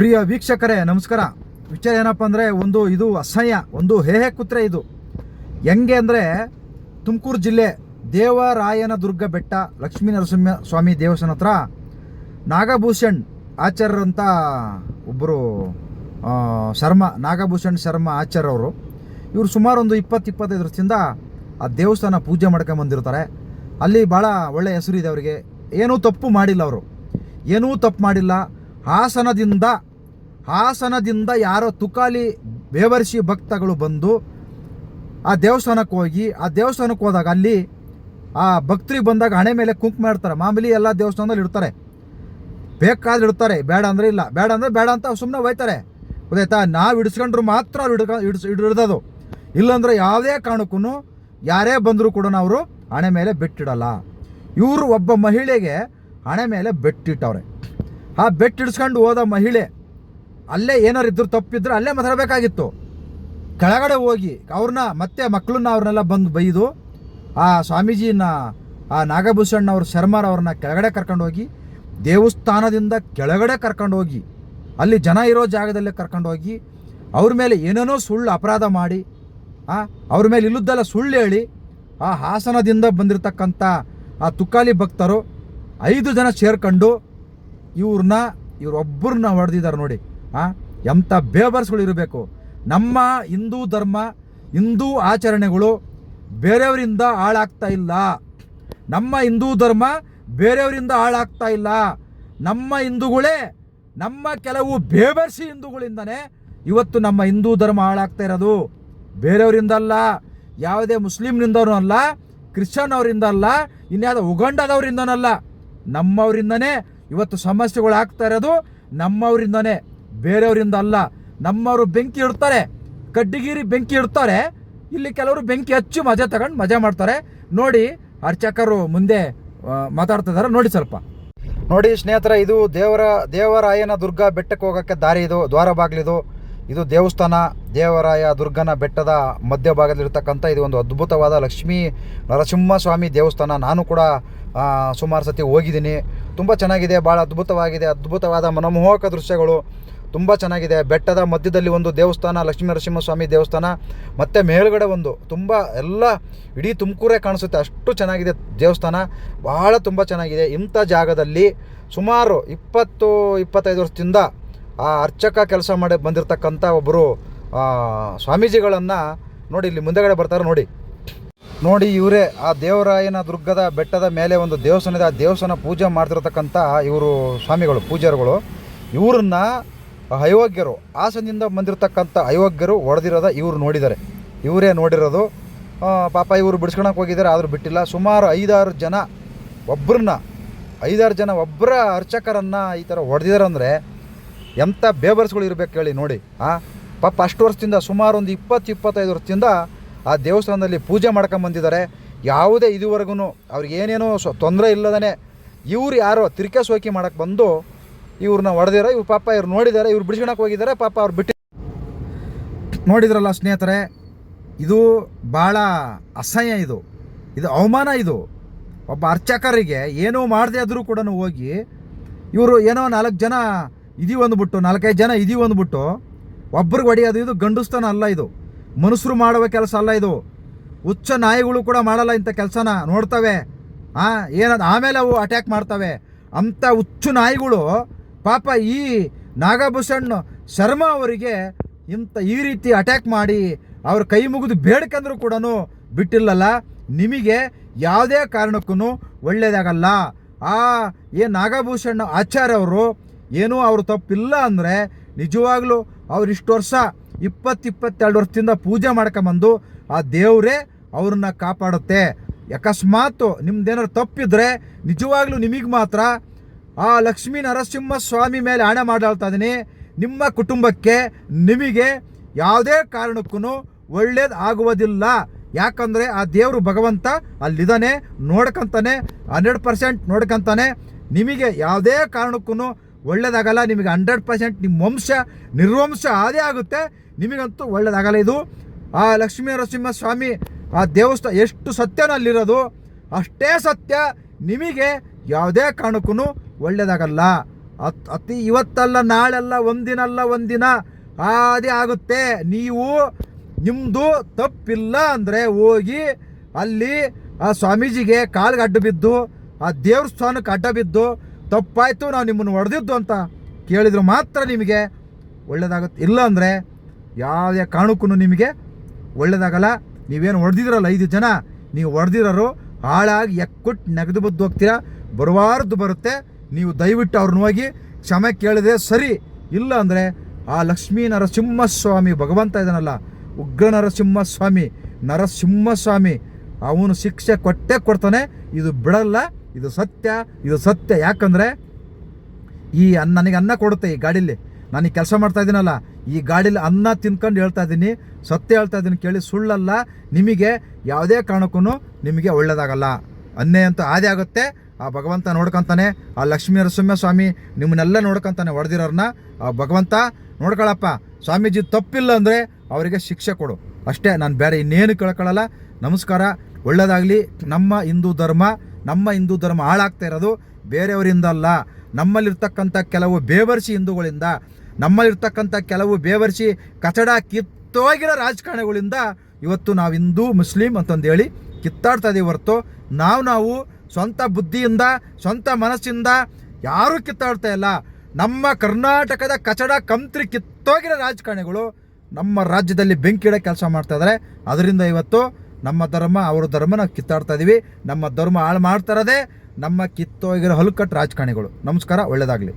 ಪ್ರಿಯ ವೀಕ್ಷಕರೇ, ನಮಸ್ಕಾರ. ವಿಚಾರ ಏನಪ್ಪ ಅಂದರೆ, ಒಂದು ಇದು ಅಸಹ್ಯ, ಒಂದು ಹೇಹೆ ಕುತ್ರೆ ಇದು. ಹೆಂಗೆ ಅಂದರೆ, ತುಮಕೂರು ಜಿಲ್ಲೆ ದೇವರಾಯನ ದುರ್ಗ ಬೆಟ್ಟ ಲಕ್ಷ್ಮೀ ನರಸಿಂಹ ಸ್ವಾಮಿ ದೇವಸ್ಥಾನ ಹತ್ರ ನಾಗಭೂಷಣ್ ಆಚಾರ್ಯರಂತ ಒಬ್ಬರು ಶರ್ಮ, ನಾಗಭೂಷಣ್ ಶರ್ಮ ಆಚಾರ್ಯವರು ಇವರು ಸುಮಾರು ಒಂದು ಇಪ್ಪತ್ತು, ಇಪ್ಪತ್ತೈದು ವರ್ಷದಿಂದ ಆ ದೇವಸ್ಥಾನ ಪೂಜೆ ಮಾಡ್ಕೊಂಬಂದಿರ್ತಾರೆ ಅಲ್ಲಿ ಭಾಳ ಒಳ್ಳೆಯ ಹೆಸರು ಇದೆ ಅವರಿಗೆ. ಏನೂ ತಪ್ಪು ಮಾಡಿಲ್ಲ ಅವರು. ಏನೂ ತಪ್ಪು ಮಾಡಿಲ್ಲ. ಹಾಸನದಿಂದ ಹಾಸನದಿಂದ ಯಾರೋ ತುಕಾಲಿ ಬೇವರಿಸಿ ಭಕ್ತಗಳು ಬಂದು ಆ ದೇವಸ್ಥಾನಕ್ಕೆ ಹೋಗಿ, ಆ ದೇವಸ್ಥಾನಕ್ಕೆ ಹೋದಾಗ ಅಲ್ಲಿ ಆ ಭಕ್ತರಿಗೆ ಬಂದಾಗ ಹಣೆ ಮೇಲೆ ಕುಂಕುಮ ಇಡ್ತಾರೆ. ಮಾಮೂಲಿ ಎಲ್ಲ ದೇವಸ್ಥಾನದಲ್ಲಿ ಇಡ್ತಾರೆ. ಬೇಕಾದ್ರೆ ಇಡ್ತಾರೆ, ಬೇಡ ಅಂದರೆ ಇಲ್ಲ. ಬೇಡ ಅಂದರೆ ಬೇಡ ಅಂತ ಸುಮ್ಮನೆ ಹೋಯ್ತಾರೆ. ಗೊತ್ತಾಯ್ತಾ? ನಾವು ಹಿಡಿಸ್ಕೊಂಡ್ರು ಮಾತ್ರ ಅವ್ರು ಹಿಡ್ಕ, ಹಿಡ್ಸ್ ಹಿಡಿದದು ಇಲ್ಲಾಂದ್ರೆ ಯಾವುದೇ ಕಾರಣಕ್ಕೂ ಯಾರೇ ಬಂದರೂ ಕೂಡ ಅವರು ಹಣೆ ಮೇಲೆ ಬೆಟ್ಟಿಡಲ್ಲ. ಇವರು ಒಬ್ಬ ಮಹಿಳೆಗೆ ಹಣೆ ಮೇಲೆ ಬೆಟ್ಟಿಟ್ಟವ್ರೆ. ಆ ಬೆಟ್ಟಿಡ್ಸ್ಕೊಂಡು ಹೋದ ಮಹಿಳೆ ಅಲ್ಲೇ ಏನಾರು ಇದ್ರು ತಪ್ಪಿದ್ರು ಅಲ್ಲೇ ಮಾತಾಡಬೇಕಾಗಿತ್ತು. ಕೆಳಗಡೆ ಹೋಗಿ ಅವ್ರನ್ನ ಮತ್ತೆ ಮಕ್ಕಳನ್ನ ಅವ್ರನ್ನೆಲ್ಲ ಬಂದು ಬೈದು, ಆ ಸ್ವಾಮೀಜಿನ, ಆ ನಾಗಭೂಷಣ್ಣ ಅವ್ರ ಶರ್ಮಾರ್ ಅವ್ರನ್ನ ಕೆಳಗಡೆ ಕರ್ಕೊಂಡು ಹೋಗಿ, ದೇವಸ್ಥಾನದಿಂದ ಕೆಳಗಡೆ ಕರ್ಕೊಂಡು ಹೋಗಿ, ಅಲ್ಲಿ ಜನ ಇರೋ ಜಾಗದಲ್ಲೇ ಕರ್ಕೊಂಡು ಹೋಗಿ, ಅವ್ರ ಮೇಲೆ ಏನೇನೋ ಸುಳ್ಳು ಅಪರಾಧ ಮಾಡಿ, ಆ, ಅವ್ರ ಮೇಲೆ ಇಲ್ಲದ್ದೆಲ್ಲ ಸುಳ್ಳು ಹೇಳಿ, ಆ ಹಾಸನದಿಂದ ಬಂದಿರತಕ್ಕಂಥ ಆ ತುಕಾಲಿ ಭಕ್ತರು ಐದು ಜನ ಸೇರ್ಕೊಂಡು ಇವ್ರನ್ನ, ಇವರೊಬ್ಬರನ್ನ ಹೊಡೆದಿದ್ದಾರೆ ನೋಡಿ. ಎಂಥ ಬೇಬರ್ಸ್ಗಳು ಇರಬೇಕು. ನಮ್ಮ ಹಿಂದೂ ಧರ್ಮ, ಹಿಂದೂ ಆಚರಣೆಗಳು ಬೇರೆಯವರಿಂದ ಹಾಳಾಗ್ತಾ ಇಲ್ಲ. ನಮ್ಮ ಹಿಂದೂ ಧರ್ಮ ಬೇರೆಯವರಿಂದ ಹಾಳಾಗ್ತಾ ಇಲ್ಲ. ನಮ್ಮ ಹಿಂದೂಗಳೇ, ನಮ್ಮ ಕೆಲವು ಬೇಬರ್ಸಿ ಹಿಂದೂಗಳಿಂದನೇ ಇವತ್ತು ನಮ್ಮ ಹಿಂದೂ ಧರ್ಮ ಹಾಳಾಗ್ತಾ ಇರೋದು. ಬೇರೆಯವರಿಂದಲ್ಲ ಯಾವುದೇ ಮುಸ್ಲಿಮ್ನಿಂದನೂ ಅಲ್ಲ ಕ್ರಿಶ್ಚಿಯನ್ ಅವರಿಂದ ಅಲ್ಲ, ಇನ್ಯಾವುದೋ ಉಗಂಡದವರಿಂದನಲ್ಲ ನಮ್ಮವರಿಂದನೇ ಇವತ್ತು ಸಮಸ್ಯೆಗಳು ಆಗ್ತಾ ಇರೋದು, ನಮ್ಮವರಿಂದನೇ. ಬೇರೆಯವರಿಂದ ಅಲ್ಲ, ನಮ್ಮವರು ಬೆಂಕಿ ಇಡ್ತಾರೆ, ಕಡ್ಡಿಗಿರಿ ಬೆಂಕಿ ಇಡ್ತಾರೆ, ಇಲ್ಲಿ ಕೆಲವರು ಬೆಂಕಿ ಹಚ್ಚಿ ಮಜಾ ತಗೊಂಡು ಮಜಾ ಮಾಡ್ತಾರೆ. ನೋಡಿ, ಅರ್ಚಕರು ಮುಂದೆ ಮಾತಾಡ್ತಿದ್ದಾರೆ ನೋಡಿ ಸ್ವಲ್ಪ. ನೋಡಿ ಸ್ನೇಹಿತರ, ಇದು ದೇವರ, ದೇವರಾಯನ ದುರ್ಗ ಬೆಟ್ಟಕ್ಕೆ ಹೋಗೋಕ್ಕೆ ದಾರಿ ಇದು ದ್ವಾರ ಬಾಗಿಲಿದು ಇದು ದೇವಸ್ಥಾನ, ದೇವರಾಯ ದುರ್ಗನ ಬೆಟ್ಟದ ಮಧ್ಯಭಾಗದಲ್ಲಿರ್ತಕ್ಕಂಥ ಇದು ಒಂದು ಅದ್ಭುತವಾದ ಲಕ್ಷ್ಮೀ ನರಸಿಂಹ ಸ್ವಾಮಿ ದೇವಸ್ಥಾನ. ನಾನು ಕೂಡ ಸುಮಾರು ಸತಿ ಹೋಗಿದ್ದೀನಿ. ತುಂಬ ಚೆನ್ನಾಗಿದೆ ಭಾಳ ಅದ್ಭುತವಾಗಿದೆ, ಅದ್ಭುತವಾದ ಮನಮೋಹಕ ದೃಶ್ಯಗಳು. ತುಂಬ ಚೆನ್ನಾಗಿದೆ. ಬೆಟ್ಟದ ಮಧ್ಯದಲ್ಲಿ ಒಂದು ದೇವಸ್ಥಾನ, ಲಕ್ಷ್ಮೀ ನರಸಿಂಹಸ್ವಾಮಿ ದೇವಸ್ಥಾನ, ಮತ್ತು ಮೇಲುಗಡೆ ಒಂದು ತುಂಬ ಎಲ್ಲ ಇಡೀ ತುಮಕೂರೇ ಕಾಣಿಸುತ್ತೆ. ಅಷ್ಟು ಚೆನ್ನಾಗಿದೆ ದೇವಸ್ಥಾನ. ಭಾಳ ತುಂಬ ಚೆನ್ನಾಗಿದೆ. ಇಂಥ ಜಾಗದಲ್ಲಿ ಸುಮಾರು ಇಪ್ಪತ್ತು, ಇಪ್ಪತ್ತೈದು ವರ್ಷದಿಂದ ಆ ಅರ್ಚಕ ಕೆಲಸ ಮಾಡಿ ಬಂದಿರತಕ್ಕಂಥ ಒಬ್ಬರು ಸ್ವಾಮೀಜಿಗಳನ್ನು ನೋಡಿ, ಇಲ್ಲಿ ಮುಂದೆಗಡೆ ಬರ್ತಾರೆ ನೋಡಿ. ನೋಡಿ, ಇವರೇ ಆ ದೇವರಾಯನ ದುರ್ಗದ ಬೆಟ್ಟದ ಮೇಲೆ ಒಂದು ದೇವಸ್ಥಾನದ ಆ ದೇವಸ್ಥಾನ ಪೂಜೆ ಮಾಡ್ತಿರತಕ್ಕಂಥ ಇವರು ಸ್ವಾಮಿಗಳು, ಪೂಜಾರಿಗಳು. ಇವ್ರನ್ನ ಅಯೋಗ್ಯರು ಹಾಸನದಿಂದ ಬಂದಿರತಕ್ಕಂಥ ಅಯೋಗ್ಯರು ಹೊಡೆದಿರೋದ ಇವರು ನೋಡಿದ್ದಾರೆ. ಇವರೇ ನೋಡಿರೋದು ಪಾಪ ಇವರು ಬಿಡಿಸ್ಕೊಳಕ್ಕೆ ಹೋಗಿದ್ದಾರೆ, ಆದರೂ ಬಿಟ್ಟಿಲ್ಲ. ಸುಮಾರು ಐದಾರು ಜನ ಒಬ್ಬರನ್ನ ಐದಾರು ಜನ ಒಬ್ಬರ ಅರ್ಚಕರನ್ನು ಈ ಥರ ಹೊಡೆದಿದ್ದಾರೆ ಅಂದರೆ ಎಂಥ ಬೇಬರ್ಸ್ಗಳು ಇರಬೇಕು ಹೇಳಿ ನೋಡಿ, ಆ? ಪಾಪ ಅಷ್ಟು ವರ್ಷದಿಂದ, ಸುಮಾರು ಒಂದು ಇಪ್ಪತ್ತು, ಇಪ್ಪತ್ತೈದು ವರ್ಷದಿಂದ ಆ ದೇವಸ್ಥಾನದಲ್ಲಿ ಪೂಜೆ ಮಾಡ್ಕೊಂಬಂದಿದ್ದಾರೆ ಯಾವುದೇ ಇದುವರೆಗೂ ಅವ್ರಿಗೆ ಏನೇನೋ ಸ್ವ ತೊಂದರೆ ಇಲ್ಲದೇ ಇವ್ರು ಯಾರೋ ತಿರ್ಕೆ ಸೋಕಿ ಮಾಡೋಕ್ಕೆ ಬಂದು ಇವ್ರನ್ನ ಹೊಡೆದಿರ ಇವ್ರು ಪಾಪ ಇವ್ರು ನೋಡಿದ್ದಾರೆ ಇವ್ರು ಬಿಡಿಸ್ಕೊಳಕ್ಕೆ ಹೋಗಿದ್ದಾರೆ ಪಾಪ ಅವ್ರು ಬಿಟ್ಟು ನೋಡಿದ್ರಲ್ಲ ಸ್ನೇಹಿತರೆ, ಇದು ಭಾಳ ಅಸಹ್ಯ ಇದು. ಇದು ಅವಮಾನ ಇದು. ಒಬ್ಬ ಅರ್ಚಕರಿಗೆ ಏನೋ ಮಾಡದೆ ಆದರೂ ಕೂಡ ಹೋಗಿ ಇವರು ಏನೋ ನಾಲ್ಕು ಜನ ಇದೀವಿ ಅಂದ್ಬಿಟ್ಟು ನಾಲ್ಕೈದು ಜನ ಇದೀವಿ ಅಂದ್ಬಿಟ್ಟು ಒಬ್ರಿಗೆ ಹೊಡೆಯೋದು ಇದು ಗಂಡುಸ್ತನ ಅಲ್ಲ ಇದು. ಮನುಷ್ಯರು ಮಾಡುವ ಕೆಲಸ ಅಲ್ಲ ಇದು. ಹುಚ್ಚ ನಾಯಿಗಳು ಕೂಡ ಮಾಡಲ್ಲ ಇಂಥ ಕೆಲಸನ, ನೋಡ್ತವೆ. ಆ, ಏನದು ಆಮೇಲೆ ಅವು ಅಟ್ಯಾಕ್ ಮಾಡ್ತವೆ. ಅಂಥ ಹುಚ್ಚು ನಾಯಿಗಳು ಪಾಪ ಈ ನಾಗಭೂಷಣ್ ಶರ್ಮಾ ಅವರಿಗೆ ಇಂಥ ಈ ರೀತಿ ಅಟ್ಯಾಕ್ ಮಾಡಿ ಅವ್ರ ಕೈ ಮುಗಿದು ಬೇಡ್ಕಂದ್ರೂ ಕೂಡ ಬಿಟ್ಟಿಲ್ಲಲ್ಲ, ನಿಮಗೆ ಯಾವುದೇ ಕಾರಣಕ್ಕೂ ಒಳ್ಳೆಯದಾಗಲ್ಲ ಆ ಏ ನಾಗಭೂಷಣ್ ಆಚಾರ್ಯ ಅವರು ಏನೂ ಅವರು ತಪ್ಪಿಲ್ಲ ಅಂದರೆ ನಿಜವಾಗ್ಲೂ ಅವ್ರು ಇಷ್ಟು ವರ್ಷ ಇಪ್ಪತ್ತು ಇಪ್ಪತ್ತೆರಡು ವರ್ಷದಿಂದ ಪೂಜೆ ಮಾಡ್ಕೊಂಬಂದು ಆ ದೇವರೇ ಅವ್ರನ್ನ ಕಾಪಾಡುತ್ತೆ. ಅಕಸ್ಮಾತ್ ನಿಮ್ದೇನಾದ್ರು ತಪ್ಪಿದ್ರೆ ನಿಜವಾಗ್ಲೂ ನಿಮಗೆ ಮಾತ್ರ ಆ ಲಕ್ಷ್ಮೀ ನರಸಿಂಹ ಸ್ವಾಮಿ ಮೇಲೆ ಆಣೆ ಮಾಡಾಳ್ತಾ ಇದ್ದೀನಿ. ನಿಮ್ಮ ಕುಟುಂಬಕ್ಕೆ ನಿಮಗೆ ಯಾವುದೇ ಕಾರಣಕ್ಕೂ ಒಳ್ಳೇದು ಆಗುವುದಿಲ್ಲ. ಯಾಕಂದರೆ ಆ ದೇವರು ಭಗವಂತ ಅಲ್ಲಿದ್ದಾನೆ, ನೋಡ್ಕಂತಾನೆ, ಹಂಡ್ರೆಡ್ ಪರ್ಸೆಂಟ್ ನೋಡ್ಕಂತಾನೆ. ನಿಮಗೆ ಯಾವುದೇ ಕಾರಣಕ್ಕೂ ಒಳ್ಳೇದಾಗಲ್ಲ, ನಿಮಗೆ ಹಂಡ್ರೆಡ್ ಪರ್ಸೆಂಟ್ ನಿಮ್ಮ ವಂಶ, ನಿರ್ವಂಶ ಆದೇ ಆಗುತ್ತೆ. ನಿಮಗಂತೂ ಒಳ್ಳೇದಾಗಲ್ಲ ಇದು. ಆ ಲಕ್ಷ್ಮೀ ನರಸಿಂಹ ಸ್ವಾಮಿ, ಆ ದೇವಸ್ಥಾನ ಎಷ್ಟು ಸತ್ಯನ ಅಲ್ಲಿರೋದು ಅಷ್ಟೇ ಸತ್ಯ. ನಿಮಗೆ ಯಾವುದೇ ಕಾರಣಕ್ಕೂ ಒಳ್ಳೇದಾಗಲ್ಲ? ಅತ್, ಅತಿ ಇವತ್ತಲ್ಲ, ನಾಳೆಲ್ಲ ಒಂದಿನಲ್ಲ ಒಂದಿನ ಅದೇ ಆಗುತ್ತೆ. ನೀವು ನಿಮ್ಮದು ತಪ್ಪಿಲ್ಲ ಅಂದರೆ ಹೋಗಿ ಅಲ್ಲಿ ಆ ಸ್ವಾಮೀಜಿಗೆ ಕಾಲ್ಗೆ ಅಡ್ಡ ಬಿದ್ದು, ಆ ದೇವ್ರ ಸ್ಥಾನಕ್ಕೆ ಅಡ್ಡ ಬಿದ್ದು, ತಪ್ಪಾಯಿತು, ನಾವು ನಿಮ್ಮನ್ನು ಹೊಡೆದಿದ್ದು ಅಂತ ಕೇಳಿದ್ರು ಮಾತ್ರ ನಿಮಗೆ ಒಳ್ಳೆಯದಾಗುತ್ತೆ ಇಲ್ಲ ಅಂದರೆ ಯಾವುದೇ ಕಾರಣಕ್ಕೂ ನಿಮಗೆ ಒಳ್ಳೆಯದಾಗಲ್ಲ ನೀವೇನು ಹೊಡೆದಿದ್ರಲ್ಲ ಐದು ಜನ? ನೀವು ಹೊಡೆದಿರೋರು ಹಾಳಾಗಿ ಎಕ್ಕುಟ್ಟು ನೆಗೆದು ಬದ್ದು ಹೋಗ್ತೀರಾ? ಬರಬಾರ್ದು ಬರುತ್ತೆ. ನೀವು ದಯವಿಟ್ಟು ಅವ್ರನ್ನ ಹೋಗಿ ಕ್ಷಮೆ ಕೇಳಿದೆ ಸರಿ ಇಲ್ಲ ಅಂದರೆ ಆ ಲಕ್ಷ್ಮೀ ನರಸಿಂಹಸ್ವಾಮಿ, ಭಗವಂತ ಇದ್ದಾನಲ್ಲ ಉಗ್ರ ನರಸಿಂಹಸ್ವಾಮಿ ನರಸಿಂಹಸ್ವಾಮಿ, ಅವನು ಶಿಕ್ಷೆ ಕೊಟ್ಟೇ ಕೊಡ್ತಾನೆ. ಇದು ಬಿಡಲ್ಲ, ಇದು ಸತ್ಯ ಇದು ಸತ್ಯ. ಯಾಕಂದರೆ ಈ ಅನ್ನ, ನನಗೆ ಅನ್ನ ಕೊಡುತ್ತೆ ಈ ಗಾಡೀಲಿ. ನಾನು ಈ ಕೆಲಸ ಮಾಡ್ತಾ ಇದ್ದೀನಲ್ಲ, ಈ ಗಾಡೀಲಿ ಅನ್ನ ತಿನ್ಕೊಂಡು ಹೇಳ್ತಾ ಇದ್ದೀನಿ, ಸತ್ಯ ಹೇಳ್ತಾ ಇದ್ದೀನಿ ಕೇಳಿ ಸುಳ್ಳಲ್ಲ, ನಿಮಗೆ ಯಾವುದೇ ಕಾರಣಕ್ಕೂ ನಿಮಗೆ ಒಳ್ಳೆಯದಾಗಲ್ಲ ಅನ್ನೇ ಅಂತ ಆದೇ ಆಗುತ್ತೆ. ಆ ಭಗವಂತ ನೋಡ್ಕೊಂತಾನೆ, ಆ ಲಕ್ಷ್ಮೀ ನರಸಿಂಹ ಸ್ವಾಮಿ ನಿಮ್ಮನ್ನೆಲ್ಲ ನೋಡ್ಕೊಂತಾನೆ ಹೊಡೆದಿರೋರನ್ನ ಆ ಭಗವಂತ ನೋಡ್ಕೊಳಪ್ಪ, ಸ್ವಾಮೀಜಿ ತಪ್ಪಿಲ್ಲ ಅಂದರೆ ಅವರಿಗೆ ಶಿಕ್ಷೆ ಕೊಡು. ಅಷ್ಟೇ, ನಾನು ಬೇರೆ ಇನ್ನೇನು ಕೇಳ್ಕೊಳ್ಳಲ್ಲ ನಮಸ್ಕಾರ ಒಳ್ಳೆಯದಾಗಲಿ ನಮ್ಮ ಹಿಂದೂ ಧರ್ಮ, ನಮ್ಮ ಹಿಂದೂ ಧರ್ಮ ಹಾಳಾಗ್ತಾ ಇರೋದು ಬೇರೆಯವರಿಂದ ಅಲ್ಲ. ನಮ್ಮಲ್ಲಿರ್ತಕ್ಕಂಥ ಕೆಲವು ಬೇವರ್ಸಿ ಹಿಂದೂಗಳಿಂದ, ನಮ್ಮಲ್ಲಿರ್ತಕ್ಕಂಥ ಕೆಲವು ಬೇವರ್ಸಿ ಕಚಡ ಕಿತ್ತೋಗಿರೋ ರಾಜಕಾರಣಿಗಳಿಂದ ಇವತ್ತು ನಾವು ಹಿಂದೂ ಮುಸ್ಲಿಂ ಅಂತಂದೇಳಿ ಕಿತ್ತಾಡ್ತಾ ಇದ್ದೀವಿ ಹೊರತು, ನಾವು ನಾವು ಸ್ವಂತ ಬುದ್ಧಿಯಿಂದ, ಸ್ವಂತ ಮನಸ್ಸಿಂದ ಯಾರೂ ಕಿತ್ತಾಡ್ತಾ ಇಲ್ಲ. ನಮ್ಮ ಕರ್ನಾಟಕದ ಕಚಡ ಕಂತ್ರಿ ಕಿತ್ತೋಗಿರೋ ರಾಜಕಾರಣಿಗಳು ನಮ್ಮ ರಾಜ್ಯದಲ್ಲಿ ಬೆಂಕಿ ಇಡೋ ಕೆಲಸ ಮಾಡ್ತಾ ಇದ್ದಾರೆ ಅದರಿಂದ ಇವತ್ತು ನಮ್ಮ ಧರ್ಮ, ಅವರ ಧರ್ಮ ನಾವು ಕಿತ್ತಾಡ್ತಾ ಇದ್ದೀವಿ ನಮ್ಮ ಧರ್ಮ ಹಾಳು ಮಾಡ್ತಾ ಇರೋದೇ ನಮ್ಮ ಕಿತ್ತೋಗಿರೋ ಹಲುಕಟ್ಟು ರಾಜಕಾರಣಿಗಳು. ನಮಸ್ಕಾರ ಒಳ್ಳೆಯದಾಗಲಿ